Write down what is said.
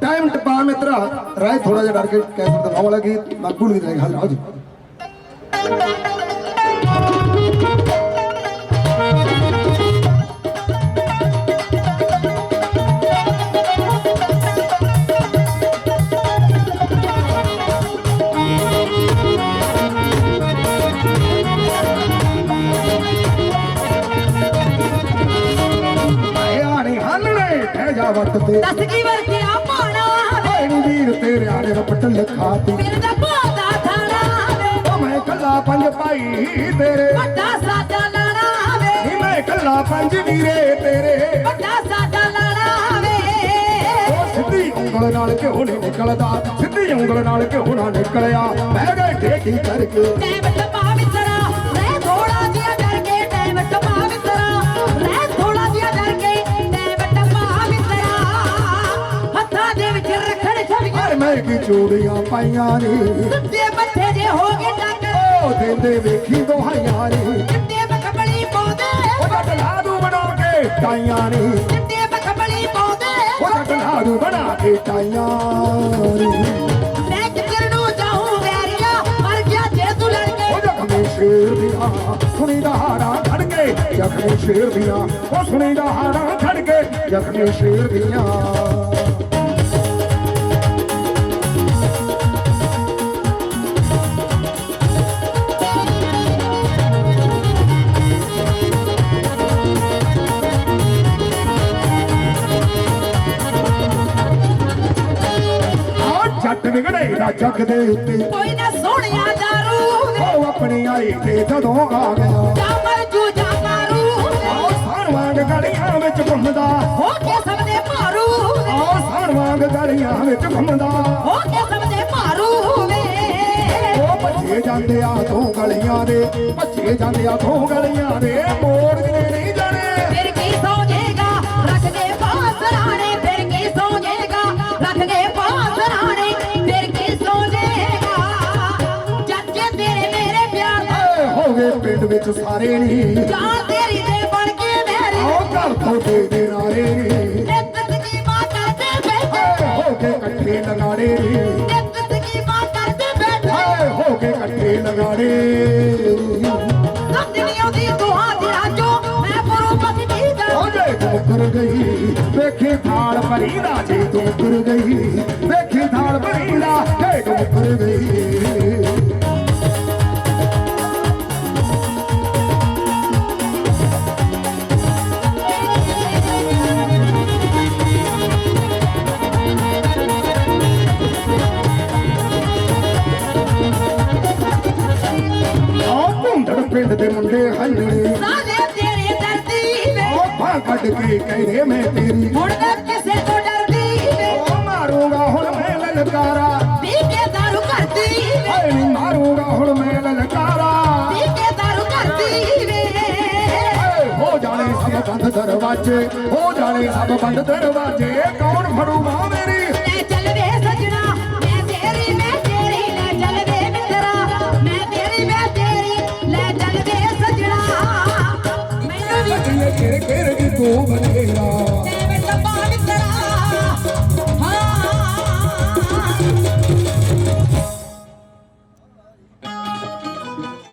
Time ਟਪਾ ਮਿੱਤਰਾ, ਰਾਏ ਥੋੜਾ ਜਿਹਾ ਡਰ ਕੇ ਕੈਸਟ ਦਿਖਾਉਣ ਵਾਲਾ ਗੀਤ ਮਕਬੂਲ ਗੀਤ ਲੈ ਹਾਜ਼ਰ ਹੋ ਜੀ। ਆਣੇ ਵਟ ਤੇ ਦੱਸ ਕੀ ਵਰਤਿਆ ਪਾਣਾ ਵੇ ਐਨੂੰ ਵੀਰ ਤੇਰੇ ਆਲੇ ਰਪਟ ਲਿਖਾਤੀ ਮੇਰੇ ਦਾ ਭਾਦਾ ਥਾਣਾ ਵੇ ਓ ਮੈਂ ਕੱਲਾ ਪੰਜ ਭਾਈ ਤੇਰੇ। ਵੱਡਾ ਸਾਡਾ ਲਾਣਾ ਵੇ ਨੀ ਮੈਂ ਕੱਲਾ ਪੰਜ ਵੀਰੇ ਤੇਰੇ। ਵੱਡਾ ਸਾਡਾ ਲਾਣਾ ਵੇ ਉਹ ਸਿੱਧੀ ਉਂਗਲ ਨਾਲ ਕਿਉਂ ਨਹੀਂ ਨਿਕਲਦਾ? ਸਿੱਧੀ ਉਂਗਲ ਨਾਲ ਕਿਉਂ ਨਾ ਨਿਕਲਿਆ? ਬਹਿ ਗਏ ਠੇਠੀ ਕਰਕੇ। ਟਾਈਮ ਟਪਾ ਕੀ ਚੂੜੀਆਂ ਪਾਈਆਂ ਨੇ? ਸੁੱਤੇ ਮੱਥੇ ਦੇ ਹੋ ਗਏ ਡੰਗ ਉਹ ਦਿੰਦੇ ਵੇਖੀ ਦੋਹਾਈਆਂ ਨੇ। ਚਿੱਟੇ ਬਖਬਲੀ ਪਾਉਂਦੇ। ਉਹ ਜੱਟ ਲਾਦੂ ਬਣਾ ਕੇ ਟਾਈਆਂ ਨੇ। ਚਿੱਟੇ ਬਖਬਲੀ ਪਾਉਂਦੇ। ਉਹ ਜੱਟ ਲਾਦੂ ਬਣਾ ਕੇ ਟਾਈਆਂ ਨੇ। ਮੈਂ ਕਿੱਧਰ ਨੂੰ ਜਾਊਂ ਵੈਰੀਆ? ਮਰ ਗਿਆ ਜੇ ਤੂੰ ਲੜ ਕੇ। ਉਹ ਜ਼ਖਮੀ ਸ਼ੇਰ ਦੀਆਂ ਸੁਣੀ ਦਾ ਹਾੜਾ ਖੜ ਕੇ। ਜ਼ਖਮੀ ਸ਼ੇਰ ਦੀਆਂ ਉਹ ਸੁਣੀ ਦਾ ਹਾੜਾ ਖੜ ਕੇ। ਜ਼ਖਮੀ ਸ਼ੇਰ ਦੀਆਂ ਦਾ ਜੱਗ ਦੇ ਉੱਤੇ। ਕੋਈ ਨਾ ਸੋਹਣਿਆ ਦਾਰੂ ਉਹ ਆਪਣੀ ਆਈ ਤੇ ਜਦੋਂ ਆ ਗਿਆ। ਜਾ ਮਰ ਜੂ ਜਾ ਮਾਰੂ ਵੇ। ਆਹ ਸਾਰਵਾਂਗ ਗਲੀਆਂ ਵਿੱਚ ਘੁੰਮਦਾ। ਹੋ ਕੇ ਸਭ ਦੇ ਮਾਰੂ ਵੇ। ਆਹ ਸਾਰਵਾਂਗ ਗਲੀਆਂ ਵਿੱਚ ਘੁੰਮਦਾ। ਹੋ ਕੇ ਸਭ ਦੇ ਮਾਰੂ ਵੇ। ਉਹ ਭੱਜੇ ਜਾਂਦੇ ਆ ਤੋਂ ਗਲੀਆਂ ਦੇ। ਭੱਜੇ ਜਾਂਦੇ ਆ ਤੋਂ ਗਲੀਆਂ ਦੇ। ਮੋੜ ਕਿਤੇ ਨਹੀਂ ਵਿੱਚ ਸਾਰੇ ਨਹੀਂ ਜਾਨ ਤੇਰੀ ਦੇ ਬਣ ਕੇ ਮੇਰੀ ਆਓ ਘਰ ਤੋਂ ਦੇ ਦੇ ਨਾਰੇ ਨੀ। ਨਿੱਤ ਸਕੀਮਾਂ ਕਰਦੇ ਬੈਠੇ ਹੋ ਕੇ ਇਕੱਠੇ ਲਗਾੜੇ ਨੀ। ਨਿੱਤ ਸਕੀਮਾਂ ਕਰਦੇ ਬੈਠੇ ਹੋ ਕੇ ਇਕੱਠੇ ਲਗਾੜੇ ਨੀ। ਦੀ ਰਾਜੋ ਮੈਂ ਦਾ ਜੇ ਤੂੰ ਮੁੱਕਰ ਗਈ ਵੇਖੀ ਥਾਲ ਭਰੀ ਦਾ ਜੇ ਤੂੰ ਮੁੱਕਰ ਗਈ ਪਿੰਡ ਦੇ ਮੁੰਡੇ ਹੱਲਣੇ ਸਾਲੇ ਤੇਰੇ ਦਰਦੀ ਵੇ। ਉਹ ਬਾਹ ਕੱਢ ਕੇ ਕਹਿੰਦੇ ਮੈਂ ਤੇਰੀ। ਹੁਣ ਮੈਂ ਕਿਸੇ ਤੋਂ ਡਰਦੀ ਵੇ। ਉਹ ਮਾਰੂੰਗਾ ਹੁਣ ਮੈਂ ਲਲਕਾਰਾ। ਪੀ ਕੇ ਦਾਰੂ ਕਰਦੀ ਵੇ। ਹਾਏ ਮਾਰੂੰਗਾ ਹੁਣ ਮੈਂ ਲਲਕਾਰਾ। ਪੀ ਕੇ ਦਾਰੂ ਕਰਦੀ ਵੇ। ਹਾਏ ਹੋ ਜਾਣੇ ਸਭ ਬੰਦ ਦਰਵਾਜ਼ੇ ਹੋ ਜਾਣੇ ਸਭ ਬੰਦ ਦਰਵਾਜ਼ੇ। ਕੌਣ ਫੜੂਗਾ ਮੇਰੀ?